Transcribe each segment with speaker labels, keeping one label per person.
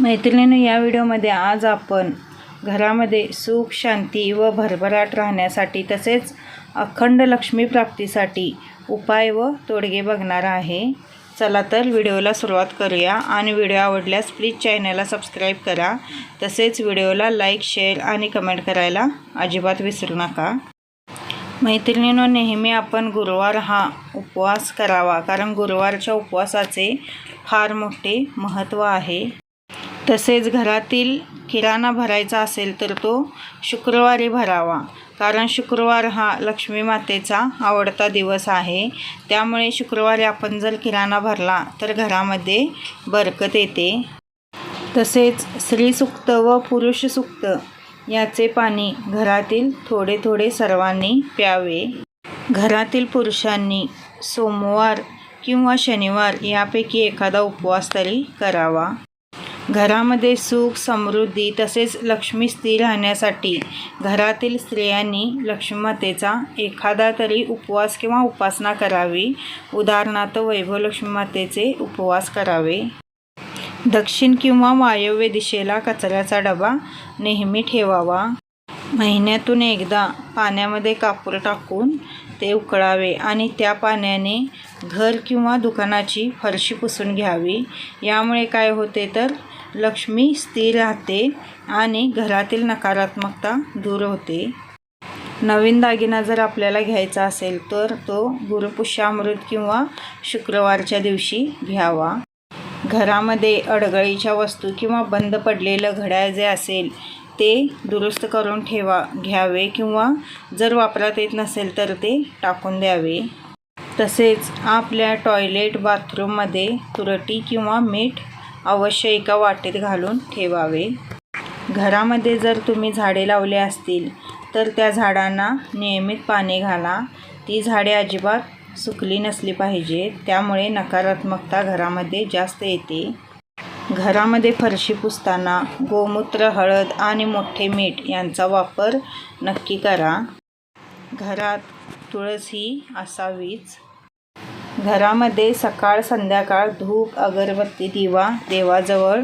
Speaker 1: मैत्रिणीनं या व्हिडिओमध्ये आज आपण घरामध्ये सुख शांती व भरभराट राहण्यासाठी तसेच अखंड लक्ष्मी प्राप्तीसाठी उपाय व तोडगे बघणार आहे. चला तर व्हिडिओला सुरुवात करूया आणि व्हिडिओ आवडल्यास प्लीज चॅनलला सबस्क्राईब करा. तसेच व्हिडिओला लाईक शेअर आणि कमेंट करायला अजिबात विसरू नका. मैत्रिणींनो नेहमी आपण गुरुवार हा उपवास करावा कारण गुरुवारच्या उपवासाचे फार मोठे महत्त्व आहे. तसेच घरातील किराणा भरायचा असेल तर तो शुक्रवारी भरावा. कारण शुक्रवार हा लक्ष्मी मातेचा आवडता दिवस आहे. त्यामुळे शुक्रवारी आपण जर किराणा भरला तर घरामध्ये बरकत येते. तसेच स्त्रीसुक्त व पुरुष सुक्त याचे पाणी घरातील थोडे थोडे सर्वांनी प्यावे. घरातील पुरुषांनी सोमवार किंवा शनिवार यापैकी एखादा उपवास तरी करावा. घरामध्ये सुख समृद्धी तसेच लक्ष्मी स्थिर राहण्यासाठी घरातील स्त्रियांनी लक्ष्मीमातेचा एखादा तरी उपवास किंवा उपासना करावी. उदाहरणार्थ वैभव लक्ष्मी मातेचे उपवास करावे. दक्षिण किंवा वायव्य दिशेला कचऱ्याचा डबा नेहमी ठेवावा. महिन्यातून एकदा पाण्यामध्ये कापूर टाकून ते उकळावे आणि त्या पाण्याने घर किंवा दुकानाची फरशी पुसून घ्यावी. यामुळे काय होते तर लक्ष्मी स्थिर राहते आणि घरातील नकारात्मकता दूर होते. नवीन दागिना जर आपल्याला घ्यायचा असेल तर तो गुरुपुष्यामृत किंवा शुक्रवारच्या दिवशी घ्यावा. घरामध्ये अडगळीच्या वस्तू किंवा बंद पडलेलं घड्याळ जे असेल ते दुरुस्त करून ठेवा घ्यावे किंवा जर वापरात येत नसेल तर ते टाकून द्यावे. तसेच आपल्या टॉयलेट बाथरूममध्ये तुरटी किंवा मीठ अवश्य एका वाटेत घालून ठेवावे. घरामध्ये जर तुम्ही झाडे लावले असतील तर त्या झाडांना नियमित पाणी घाला. ती झाडे अजिबात सुकली नसली पाहिजे त्यामुळे नकारात्मकता घरामध्ये जास्त येते. घरामध्ये फरशी पुसताना गोमूत्र हळद आणि मोठे मीठ यांचा वापर नक्की करा. घरात तुळस ही असावीच. घरामध्ये सकाळ संध्याकाळ धूप अगरबत्ती दिवा देवाजवळ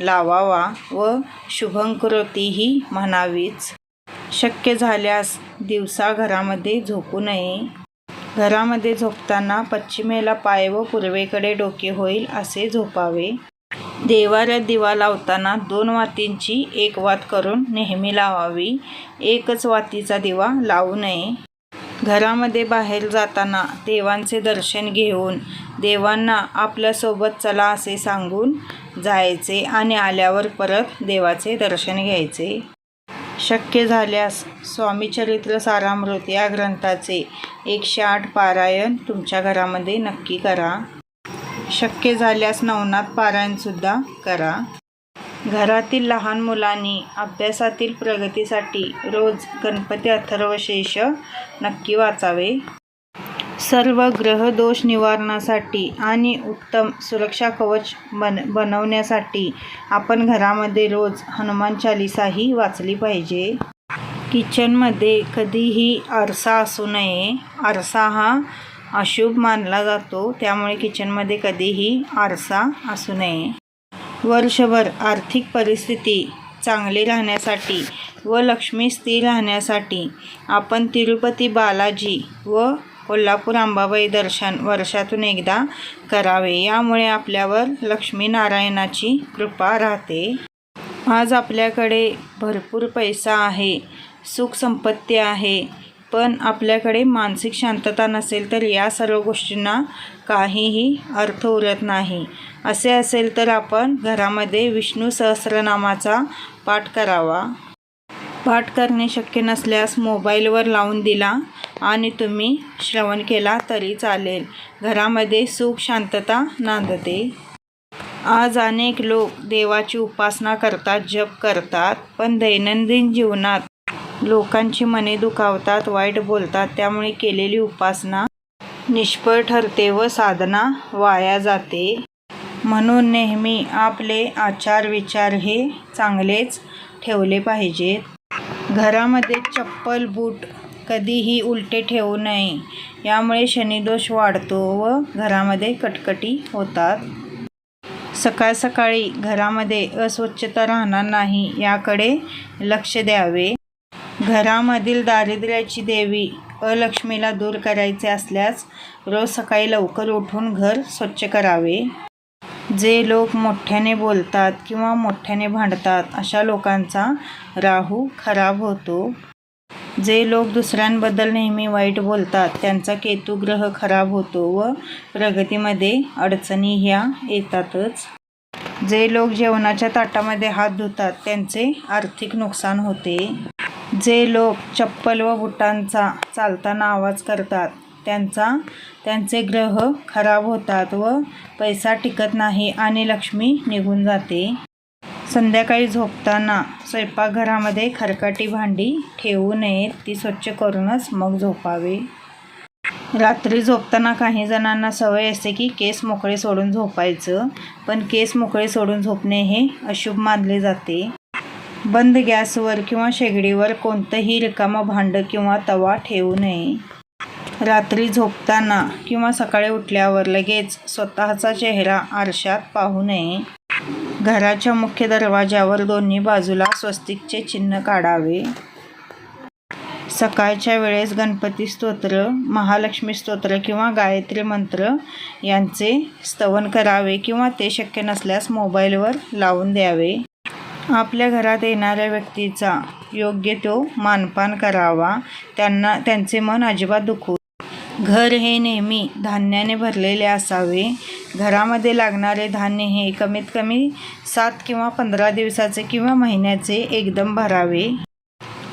Speaker 1: लावावा व शुभंकरोतीही म्हणावीच. शक्य झाल्यास दिवसा घरामध्ये झोपू नये. घरामध्ये झोपताना पश्चिमेला पाय व पूर्वेकडे डोके होईल असे झोपावे. देवाऱ्यात दिवा लावताना दोन वातींची एक वात करून नेहमी लावावी. एकच वातीचा दिवा लावू नये. घरामध्ये बाहेर जाताना देवांचे दर्शन घेऊन देवांना आपल्यासोबत चला असे सांगून जायचे आणि आल्यावर परत देवाचे दर्शन घ्यायचे. शक्य झाल्यास स्वामीचरित्र सारामृत या ग्रंथाचे एकशे आठ पारायण तुमच्या घरामध्ये नक्की करा. शक्य झाल्यास नवनाथ पारायणसुद्धा करा. घरातील लहान मुलांनी अभ्यासातील प्रगतीसाठी रोज गणपती अथर्वशेष नक्की वाचावे. सर्व ग्रहदोष निवारणासाठी आणि उत्तम सुरक्षा कवच बन बनवण्यासाठी आपण घरामध्ये रोज हनुमान चालिसाही वाचली पाहिजे. किचनमध्ये कधीही आरसा असू नये. आरसा हा अशुभ मानला जातो त्यामुळे किचनमध्ये कधीही आरसा असू नये. वर्षभर आर्थिक परिस्थिती चांगली राहण्यासाठी व लक्ष्मी स्थिर राहण्यासाठी आपण तिरुपती बालाजी व कोल्हापूर अंबाबाई दर्शन वर्षातून एकदा करावे. यामुळे आपल्यावर लक्ष्मीनारायणाची कृपा राहते. आज आपल्याकडे भरपूर पैसा आहे सुख संपत्ती आहे पण आपल्याकडे मानसिक शांतता नसेल तर या सर्व गोष्टींना काहीही अर्थ उरत नाही. असे असेल तर आपण घरामध्ये विष्णू सहस्रनामाचा पाठ करावा. पाठ करणे शक्य नसल्यास मोबाईलवर लावून दिला आणि तुम्ही श्रवण केला तरी चालेल. घरामध्ये सुख शांतता नांदते. आज अनेक लोक देवाची उपासना करतात जप करतात पण दैनंदिन जीवनात लोकांची मने दुखावतात वाईट बोलतात. त्यामुळे केलेली उपासना निष्फळ ठरते व साधना वाया जाते. म्हणून नेहमी आपले आचार विचार हे चांगलेच ठेवले पाहिजेत. घरामध्ये चप्पल बूट कधीही उलटे ठेवू नये. यामुळे शनिदोष वाढतो व घरामध्ये कटकटी होतात. सकाळ सकाळी घरामध्ये अस्वच्छता राहणार नाही याकडे लक्ष द्यावे. घरामधील दारिद्र्याची देवी अलक्ष्मीला दूर करायचे असल्यास रोज सकाळी लवकर उठून घर स्वच्छ करावे. जे लोक मोठ्याने बोलतात किंवा मोठ्याने भांडतात अशा लोकांचा राहू खराब होतो. जे लोक दुसऱ्यांबद्दल नेहमी वाईट बोलतात त्यांचा केतू ग्रह खराब होतो व प्रगतीमध्ये अडचणी ह्या येतातच. जे लोक जेवणाच्या ताटामध्ये हात धुतात त्यांचे आर्थिक नुकसान होते. जे लोक चप्पल व बुटांचा चालताना आवाज करतात त्यांचा त्यांचे ग्रह खराब होतात व पैसा टिकत नाही आणि लक्ष्मी निघून जाते. संध्याकाळी झोपताना स्वयंपाकघरामध्ये खरकाटी भांडी ठेवू नयेत ती स्वच्छ करूनच मग झोपावे. रात्री झोपताना काही जणांना सवय असते की केस मोकळे सोडून झोपायचं पण केस मोकळे सोडून झोपणे हे अशुभ मानले जाते. बंद गॅसवर किंवा शेगडीवर कोणतंही रिकामं भांडं किंवा तवा ठेवू नये. रात्री झोपताना किंवा सकाळी उठल्यावर लगेच स्वतःचा चेहरा आरशात पाहू नये. घराच्या मुख्य दरवाज्यावर दोन्ही बाजूला स्वस्तिकचे चिन्ह काढावे. सकाळच्या वेळेस गणपती स्तोत्र महालक्ष्मी स्तोत्र किंवा गायत्री मंत्र यांचे स्तवन करावे किंवा ते शक्य नसल्यास मोबाईलवर लावून द्यावे. आपल्या घरात येणाऱ्या व्यक्तीचा योग्य तो मानपान करावा. त्यांना त्यांचे मन अजिबात दुखू घर हे नेहमी धान्याने भरलेले असावे. घरामध्ये लागणारे धान्य हे कमीत कमी सात किंवा पंधरा दिवसाचे किंवा महिन्याचे एकदम भरावे.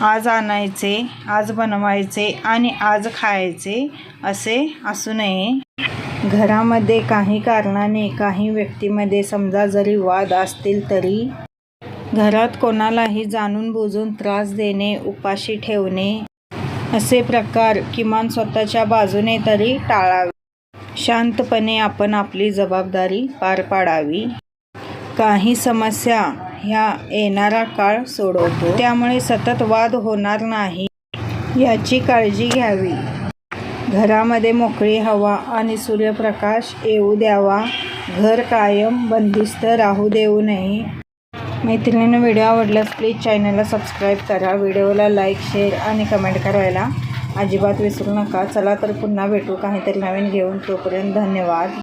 Speaker 1: आज आणायचे आज बनवायचे आणि आज खायचे असे असू नये. घरामध्ये काही कारणाने काही व्यक्तीमध्ये समजा जरी वाद असतील तरी घरात कोणालाही जाणून बुजून त्रास देणे उपाशी ठेवणे असे प्रकार किमान स्वतःच्या बाजूने तरी टाळावे. शांतपणे आपण आपली जबाबदारी पार पाडावी. काही समस्या ह्या येणारा काळ सोडवतो. त्यामुळे सतत वाद होणार नाही. याची काळजी घ्यावी. घरामध्ये मोकळी हवा आणि सूर्यप्रकाश येऊ द्यावा. घर कायम बंदिस्त राहू देऊ नये. मैत्रिणीनं व्हिडिओ आवडल्यास प्लीज चॅनलला सबस्क्राईब करा. व्हिडिओला लाईक शेअर आणि कमेंट करायला अजिबात विसरू नका. चला तर पुन्हा भेटू काहीतरी नवीन घेऊन. तोपर्यंत धन्यवाद.